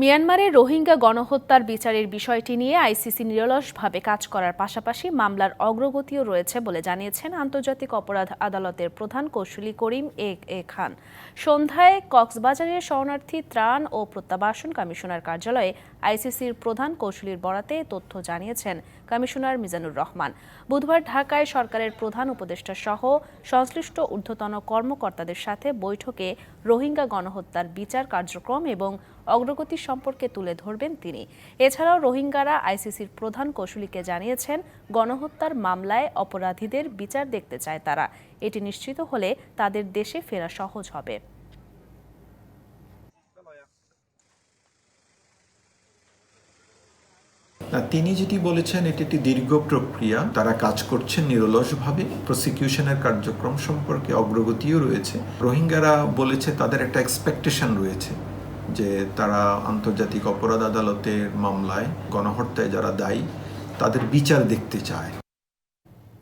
মিয়ানমারে রোহিঙ্গা গণহত্যার বিচারের বিষয়টি নিয়ে আইসিসি নিরলসভাবে কাজ করার পাশাপাশি মামলার অগ্রগতিও রয়েছে বলে জানিয়েছেন আন্তর্জাতিক অপরাধ আদালতের প্রধান কৌশলী করিম এ এ খান। সন্ধ্যায় কক্সবাজারের শরণার্থী ত্রাণ ও প্রত্যাবাসন কমিশনার কার্যালয়ে আইসিসির প্রধান কৌশলীর বরাতে তথ্য জানিয়েছেন কমিশনার মিজানুর রহমান। বুধবার ঢাকায় সরকারের প্রধান উপদেষ্টা সহ সংশ্লিষ্ট ঊর্ধ্বতন কর্মকর্তাদের সাথে বৈঠকে রোহিঙ্গা গণহত্যার বিচার কার্যক্রম এবং অগ্রগতি সম্পর্কে তুলে ধরবেন তিনি। এছাড়াও রোহিঙ্গারা আইসিসির প্রধান কৌশলীকে জানিয়েছেন, গণহত্যার মামলায় অপরাধীদের বিচার দেখতে চায় তারা। এটি নিশ্চিত হলে তাদের দেশে ফেরা সহজ হবে। তিনি যেটি বলেছেন, এটি একটি দীর্ঘ প্রক্রিয়া। তারা কাজ করছেন নিরলসভাবে। প্রসিকিউশনের কার্যক্রম সম্পর্কে অগ্রগতিও রয়েছে। রোহিঙ্গারা বলেছে, তাদের একটা এক্সপেকটেশন রয়েছে। যে তারা আন্তর্জাতিক অপরাধ আদালতের মামলায় গণহত্যায় যারা দায়ী তাদের বিচার দেখতে চায়।